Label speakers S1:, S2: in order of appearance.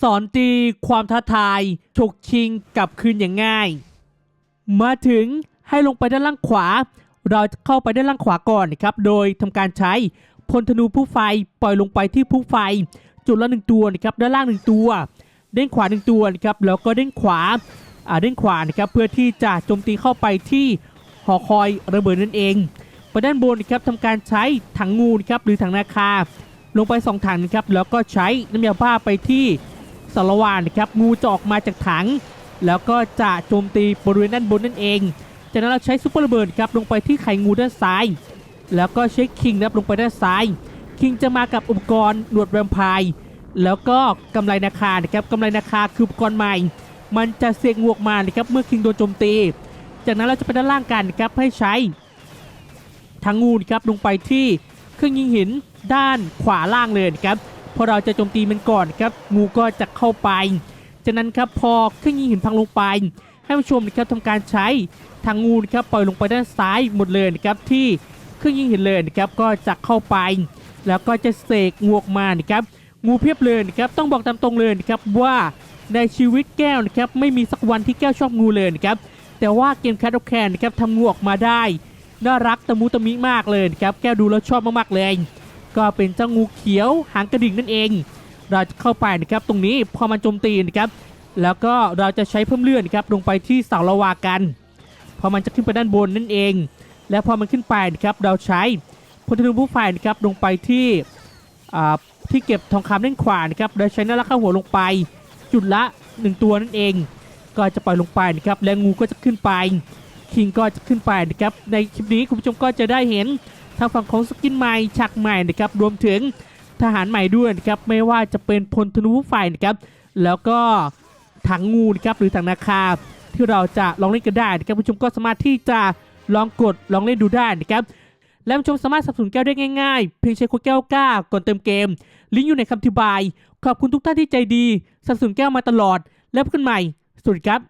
S1: สอนตีความท้าทายฉกชิงกลับคืนอย่างง่าย มาถึงให้ลงไปด้านล่างขวา เราจะเข้าไปด้านล่างขวาก่อนนะครับ โดยทำการใช้พลธนูผู้ไฟปล่อยลงไปที่ผู้ไฟ จุดละหนึ่งตัวนะครับด้านล่างหนึ่งตัว เด้งขวาหนึ่งตัวนะครับแล้วก็เด้งขวาอ่าเด้งขวานะครับเพื่อที่จะโจมตีเข้าไปที่หอคอยระเบิดนั่นเองไปด้านบนนะครับทำการใช้ถังงูนะครับหรือถังนาคาลงไปสองถังนะครับแล้วก็ใช้น้ำยาบ้าไปที่ สารวานครับงูจะออกมาจากถัง แล้วก็จะโจมตีบริเวณด้านบนนั่นเอง จากนั้นเราใช้ซุปเปอร์ระเบิดครับลงไปที่ไข่งูด้านซ้าย แล้วก็ใช้คิงนะครับลงไปด้านซ้าย คิงจะมากับอุปกรณ์หนวดแวมไพร์แล้วก็กำไรนาคานะครับกำไรนาคาคืออุปกรณ์ใหม่ มันจะเสกงงวกมานะครับเมื่อคิงโดนโจมตี จากนั้นเราจะไปด้านล่างกันครับให้ใช้ทางงูนะครับลงไปที่เครื่องยิงหินด้านขวาล่างเลยนะครับ พอเราจะโจมตีมันก่อนครับงูก็จะเข้าไป จากนั้นครับพอเครื่องยิงหินพังลงไป ให้ผู้ชมนะครับทำการใช้ทางงูนะครับปล่อยลงไปด้านซ้ายหมดเลยนะครับที่เครื่องยิงหินเลยนะครับก็จะเข้าไป แล้วก็จะเสกงูออกมานะครับงูเพียบเลยนะครับต้องบอกตามตรงเลยนะครับว่าในชีวิตแก้วนะครับไม่มีสักวันที่แก้วชอบงูเลยนะครับแต่ว่าเกมแคทออฟแคนนะครับทำงูออกมาได้ น่ารักตะมุตะมิมากเลยนะครับแก้วดูแล้วชอบมากๆเลย ก็เป็นเจ้างูเขียวหางกระดิ่งนั่นเอง เราจะเข้าไปนะครับตรงนี้พอมันโจมตีนะครับแล้วก็เราจะใช้เพิ่มเลื่อนครับลงไปที่เสาละวากัน พอมันจะขึ้นไปด้านบนนั่นเอง แล้วพอมันขึ้นไปนะครับเราใช้พลธนูผู้ฝ่ายนะครับลงไปที่ที่เก็บทองคำด้านขวานะครับโดยใช้นาฬิกาหัวลงไป จุดละ 1 ตัวนั่นเอง ก็จะปล่อยลงไปนะครับและงูก็จะขึ้นไป คิงก็จะขึ้นไปนะครับในคลิปนี้คุณผู้ชมก็จะได้เห็นทางฝั่งของสกินใหม่ฉากใหม่นะครับรวมถึงทหารใหม่ด้วยนะครับไม่ว่าจะเป็นพลธนูผู้ฝ่ายนะครับแล้วก็ถังงูนะครับหรือถังนาคาที่เราจะลองเล่นกันได้นะครับผู้ชมก็สามารถที่จะลองกดลองเล่นดูได้นะครับและผู้ชมสามารถสับสนแก้วได้ง่ายๆ เพียงใช้โค้ดแก้วก้าก่อนเติมเกม ลิงก์อยู่ในคำอธิบาย ขอบคุณทุกท่านที่ใจดีสับสนุนแก้วมาตลอด แล้วพบกันใหม่สวัสดีครับ